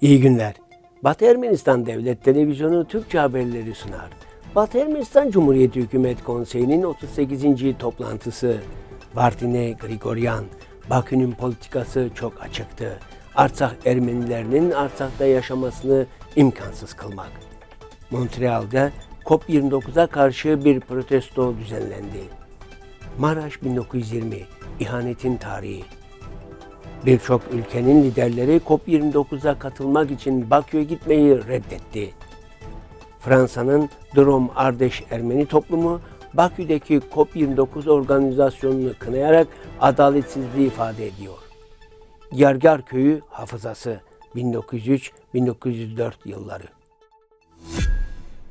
İyi günler. Batı Ermenistan Devlet Televizyonu Türkçe haberleri sunar. Batı Ermenistan Cumhuriyeti Hükümet Konseyi'nin 38. toplantısı. Vardine Grigoryan, Bakü'nün politikası çok açıktı. Artsakh Ermenilerinin Artsak'ta yaşamasını imkansız kılmak. Montreal'de COP29'a karşı bir protesto düzenlendi. Maraş 1920, ihanetin tarihi. Birçok ülkenin liderleri COP29'a katılmak için Bakü'ye gitmeyi reddetti. Fransa'nın Drom Ardeş Ermeni toplumu Bakü'deki COP29 organizasyonunu kınayarak adaletsizliği ifade ediyor. Yargar Köyü Hafızası 1903-1904 yılları.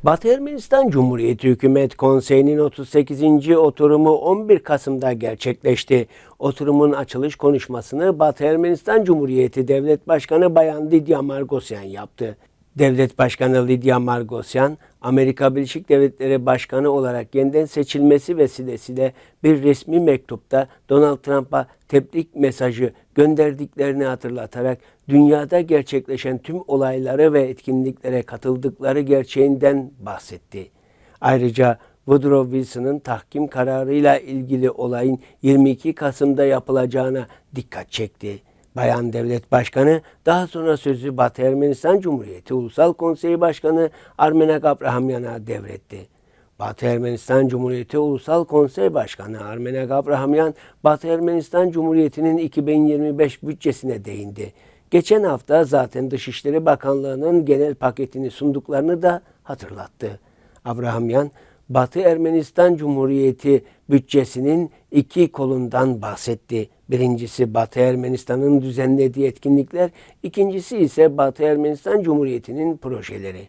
Batı Ermenistan Cumhuriyeti Hükümet Konseyi'nin 38. oturumu 11 Kasım'da gerçekleşti. Oturumun açılış konuşmasını Batı Ermenistan Cumhuriyeti Devlet Başkanı Bayan Lidya Margosyan yaptı. Devlet Başkanı Lidya Margosyan, Amerika Birleşik Devletleri Başkanı olarak yeniden seçilmesi vesilesiyle bir resmi mektupta Donald Trump'a tebrik mesajı gönderdiklerini hatırlatarak dünyada gerçekleşen tüm olayları ve etkinliklere katıldıkları gerçeğinden bahsetti. Ayrıca Woodrow Wilson'ın tahkim kararıyla ilgili olayın 22 Kasım'da yapılacağına dikkat çekti. Bayan Devlet Başkanı daha sonra sözü Batı Ermenistan Cumhuriyeti Ulusal Konseyi Başkanı Armenak Abrahamyan'a devretti. Batı Ermenistan Cumhuriyeti Ulusal Konsey Başkanı Armenak Abrahamyan, Batı Ermenistan Cumhuriyeti'nin 2025 bütçesine değindi. Geçen hafta zaten Dışişleri Bakanlığı'nın genel paketini sunduklarını da hatırlattı. Abrahamyan, Batı Ermenistan Cumhuriyeti bütçesinin iki kolundan bahsetti. Birincisi Batı Ermenistan'ın düzenlediği etkinlikler, ikincisi ise Batı Ermenistan Cumhuriyeti'nin projeleri.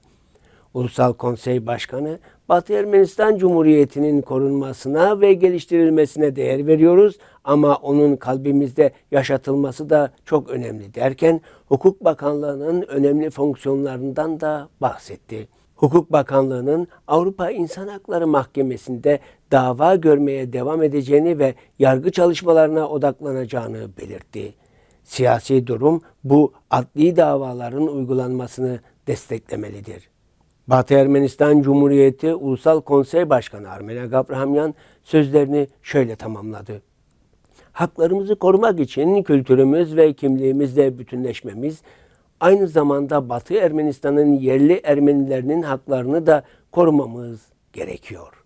Ulusal Konsey Başkanı, Batı Ermenistan Cumhuriyeti'nin korunmasına ve geliştirilmesine değer veriyoruz ama onun kalbimizde yaşatılması da çok önemli derken Hukuk Bakanlığı'nın önemli fonksiyonlarından da bahsetti. Hukuk Bakanlığı'nın Avrupa İnsan Hakları Mahkemesi'nde dava görmeye devam edeceğini ve yargı çalışmalarına odaklanacağını belirtti. Siyasi durum bu adli davaların uygulanmasını desteklemelidir. Batı Ermenistan Cumhuriyeti Ulusal Konsey Başkanı Armenak Abrahamyan sözlerini şöyle tamamladı. Haklarımızı korumak için kültürümüz ve kimliğimizle bütünleşmemiz, aynı zamanda Batı Ermenistan'ın yerli Ermenilerinin haklarını da korumamız gerekiyor.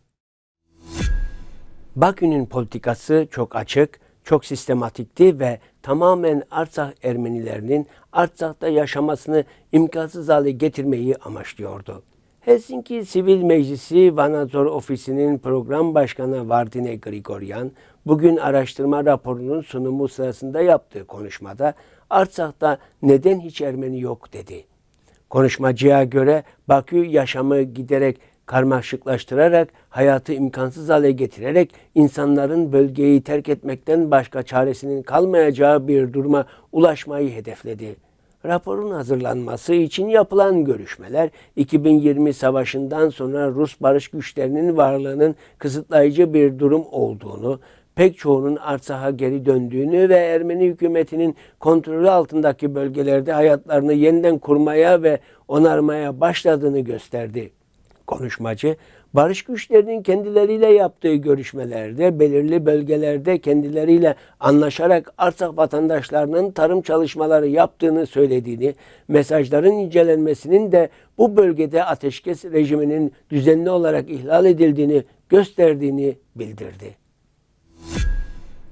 Bakü'nün politikası çok açık, çok sistematikti ve tamamen Artsakh Ermenilerinin Artsak'ta yaşamasını imkansız hale getirmeyi amaçlıyordu. Helsinki Sivil Meclisi Vanazor Ofisi'nin program başkanı Vardine Grigoryan, bugün araştırma raporunun sunumu sırasında yaptığı konuşmada Artsak'ta neden hiç Ermeni yok dedi. Konuşmacıya göre Bakü yaşamı giderek karmaşıklaştırarak, hayatı imkansız hale getirerek insanların bölgeyi terk etmekten başka çaresinin kalmayacağı bir duruma ulaşmayı hedefledi. Raporun hazırlanması için yapılan görüşmeler 2020 savaşından sonra Rus barış güçlerinin varlığının kısıtlayıcı bir durum olduğunu, pek çoğunun Artsak'a geri döndüğünü ve Ermeni hükümetinin kontrolü altındaki bölgelerde hayatlarını yeniden kurmaya ve onarmaya başladığını gösterdi. Konuşmacı, barış güçlerinin kendileriyle yaptığı görüşmelerde belirli bölgelerde kendileriyle anlaşarak Arsak vatandaşlarının tarım çalışmaları yaptığını söylediğini, mesajların incelenmesinin de bu bölgede ateşkes rejiminin düzenli olarak ihlal edildiğini gösterdiğini bildirdi.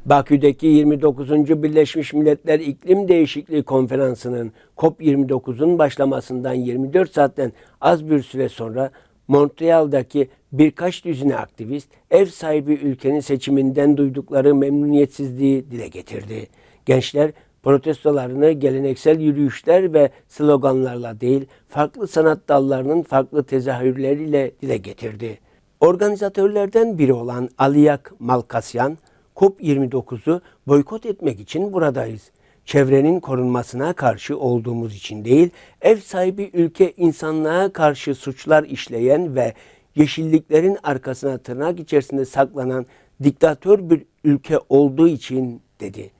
Bakü'deki 29. Birleşmiş Milletler İklim Değişikliği Konferansı'nın COP29'un başlamasından 24 saatten az bir süre sonra Montreal'daki birkaç düzine aktivist ev sahibi ülkenin seçiminden duydukları memnuniyetsizliği dile getirdi. Gençler protestolarını geleneksel yürüyüşler ve sloganlarla değil, farklı sanat dallarının farklı tezahürleriyle dile getirdi. Organizatörlerden biri olan Aliyak Malkasyan, COP29'u boykot etmek için buradayız. Çevrenin korunmasına karşı olduğumuz için değil, ev sahibi ülke insanlığa karşı suçlar işleyen ve yeşilliklerin arkasına tırnak içerisinde saklanan diktatör bir ülke olduğu için dedi.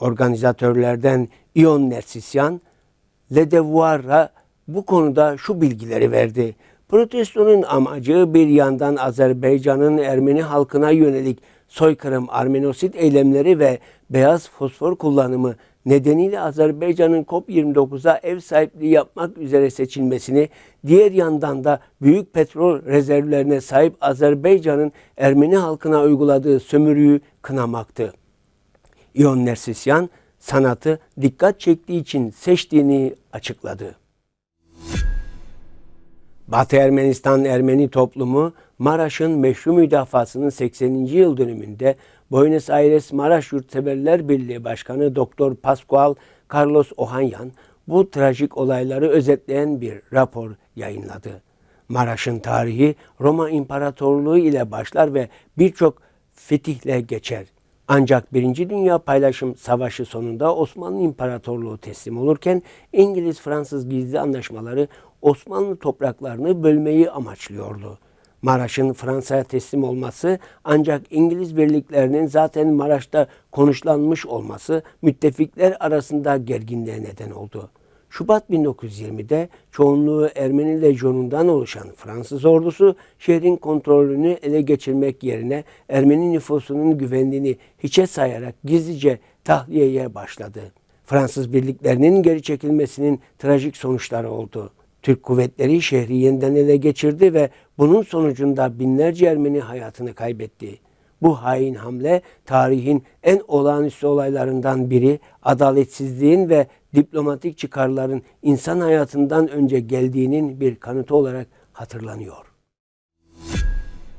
Organizatörlerden Ion Nersisyan, Le Devoir'a bu konuda şu bilgileri verdi. Protestonun amacı bir yandan Azerbaycan'ın Ermeni halkına yönelik soykırım, Armenosit eylemleri ve beyaz fosfor kullanımı nedeniyle Azerbaycan'ın COP29'a ev sahipliği yapmak üzere seçilmesini, diğer yandan da büyük petrol rezervlerine sahip Azerbaycan'ın Ermeni halkına uyguladığı sömürüyü kınamaktı. İon Nersisyan sanatı dikkat çektiği için seçtiğini açıkladı. Batı Ermenistan Ermeni toplumu Maraş'ın meşru müdafasının 80. yıl dönümünde Buenos Aires Maraş Yurtseverler Birliği Başkanı Doktor Pascual Carlos Ohanyan bu trajik olayları özetleyen bir rapor yayınladı. Maraş'ın tarihi Roma İmparatorluğu ile başlar ve birçok fetihle geçer. Ancak Birinci Dünya Paylaşım Savaşı sonunda Osmanlı İmparatorluğu teslim olurken İngiliz-Fransız gizli anlaşmaları Osmanlı topraklarını bölmeyi amaçlıyordu. Maraş'ın Fransa'ya teslim olması ancak İngiliz birliklerinin zaten Maraş'ta konuşlanmış olması müttefikler arasında gerginliğe neden oldu. Şubat 1920'de çoğunluğu Ermeni lejyonundan oluşan Fransız ordusu şehrin kontrolünü ele geçirmek yerine Ermeni nüfusunun güvenliğini hiçe sayarak gizlice tahliyeye başladı. Fransız birliklerinin geri çekilmesinin trajik sonuçları oldu. Türk kuvvetleri şehri yeniden ele geçirdi ve bunun sonucunda binlerce Ermeni hayatını kaybetti. Bu hain hamle tarihin en olağanüstü olaylarından biri adaletsizliğin ve diplomatik çıkarların insan hayatından önce geldiğinin bir kanıtı olarak hatırlanıyor.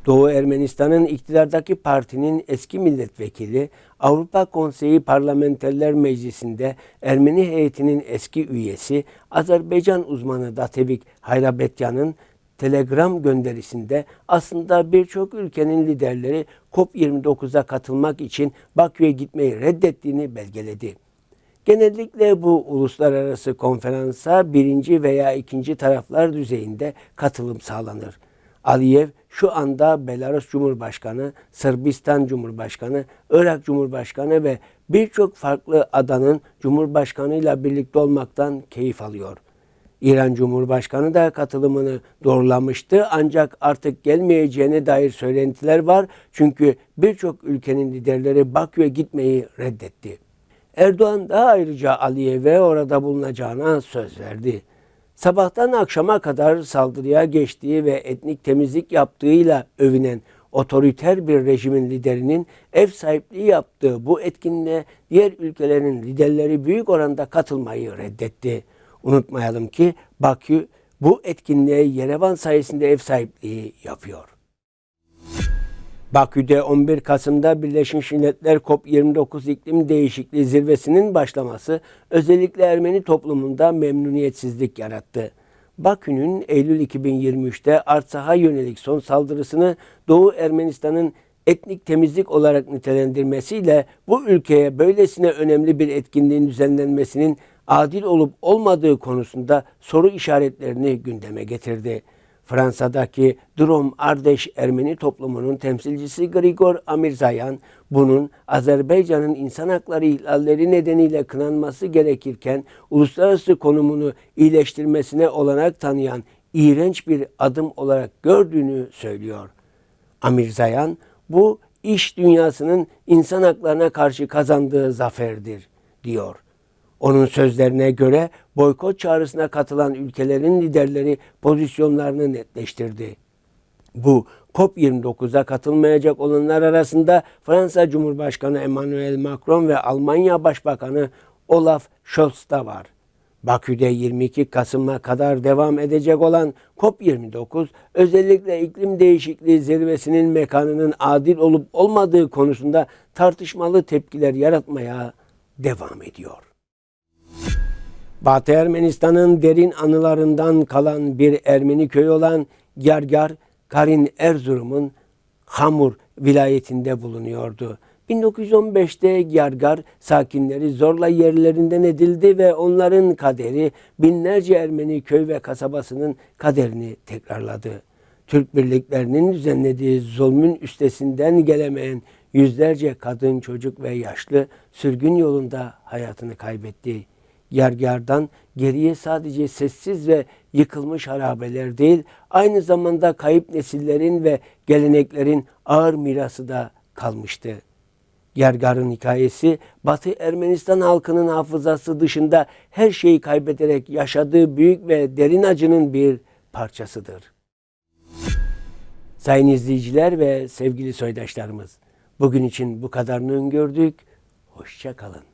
Doğu Ermenistan'ın iktidardaki partinin eski milletvekili Avrupa Konseyi Parlamenterler Meclisi'nde Ermeni heyetinin eski üyesi Azerbaycan uzmanı Datevik Hayrabetyan'ın telegram gönderisinde aslında birçok ülkenin liderleri COP29'a katılmak için Bakü'ye gitmeyi reddettiğini belgeledi. Genellikle bu uluslararası konferansa birinci veya ikinci taraflar düzeyinde katılım sağlanır. Aliyev şu anda Belarus Cumhurbaşkanı, Sırbistan Cumhurbaşkanı, Irak Cumhurbaşkanı ve birçok farklı adanın Cumhurbaşkanıyla birlikte olmaktan keyif alıyor. İran Cumhurbaşkanı da katılımını doğrulamıştı ancak artık gelmeyeceğine dair söylentiler var çünkü birçok ülkenin liderleri Bakü'ye gitmeyi reddetti. Erdoğan da ayrıca Aliyev'e orada bulunacağına söz verdi sabahtan akşama kadar saldırıya geçtiği ve etnik temizlik yaptığıyla övünen otoriter bir rejimin liderinin ev sahipliği yaptığı bu etkinliğe diğer ülkelerin liderleri büyük oranda katılmayı reddetti. Unutmayalım ki Bakü bu etkinliğe Yerevan sayesinde ev sahipliği yapıyor. Bakü'de 11 Kasım'da Birleşmiş Milletler COP29 iklim değişikliği zirvesinin başlaması özellikle Ermeni toplumunda memnuniyetsizlik yarattı. Bakü'nün Eylül 2023'te Artsak'a yönelik son saldırısını Doğu Ermenistan'ın etnik temizlik olarak nitelendirmesiyle bu ülkeye böylesine önemli bir etkinliğin düzenlenmesinin adil olup olmadığı konusunda soru işaretlerini gündeme getirdi. Fransa'daki Drom Ardeş Ermeni toplumunun temsilcisi Grigor Amirzayan, bunun Azerbaycan'ın insan hakları ihlalleri nedeniyle kınanması gerekirken uluslararası konumunu iyileştirmesine olanak tanıyan iğrenç bir adım olarak gördüğünü söylüyor. Amirzayan, bu iş dünyasının insan haklarına karşı kazandığı zaferdir, diyor. Onun sözlerine göre boykot çağrısına katılan ülkelerin liderleri pozisyonlarını netleştirdi. Bu COP29'a katılmayacak olanlar arasında Fransa Cumhurbaşkanı Emmanuel Macron ve Almanya Başbakanı Olaf Scholz da var. Bakü'de 22 Kasım'a kadar devam edecek olan COP29 özellikle iklim değişikliği zirvesinin mekanının adil olup olmadığı konusunda tartışmalı tepkiler yaratmaya devam ediyor. Batı Ermenistan'ın derin anılarından kalan bir Ermeni köyü olan Gyargyar, Karin Erzurum'un Hamur vilayetinde bulunuyordu. 1915'te Gyargar sakinleri zorla yerlerinden edildi ve onların kaderi binlerce Ermeni köy ve kasabasının kaderini tekrarladı. Türk birliklerinin düzenlediği zulmün üstesinden gelemeyen yüzlerce kadın, çocuk ve yaşlı sürgün yolunda hayatını kaybetti. Yargardan geriye sadece sessiz ve yıkılmış harabeler değil, aynı zamanda kayıp nesillerin ve geleneklerin ağır mirası da kalmıştı. Yargar'ın hikayesi Batı Ermenistan halkının hafızası dışında her şeyi kaybederek yaşadığı büyük ve derin acının bir parçasıdır. Sayın izleyiciler ve sevgili soydaşlarımız, bugün için bu kadarını öngördük. Hoşça kalın.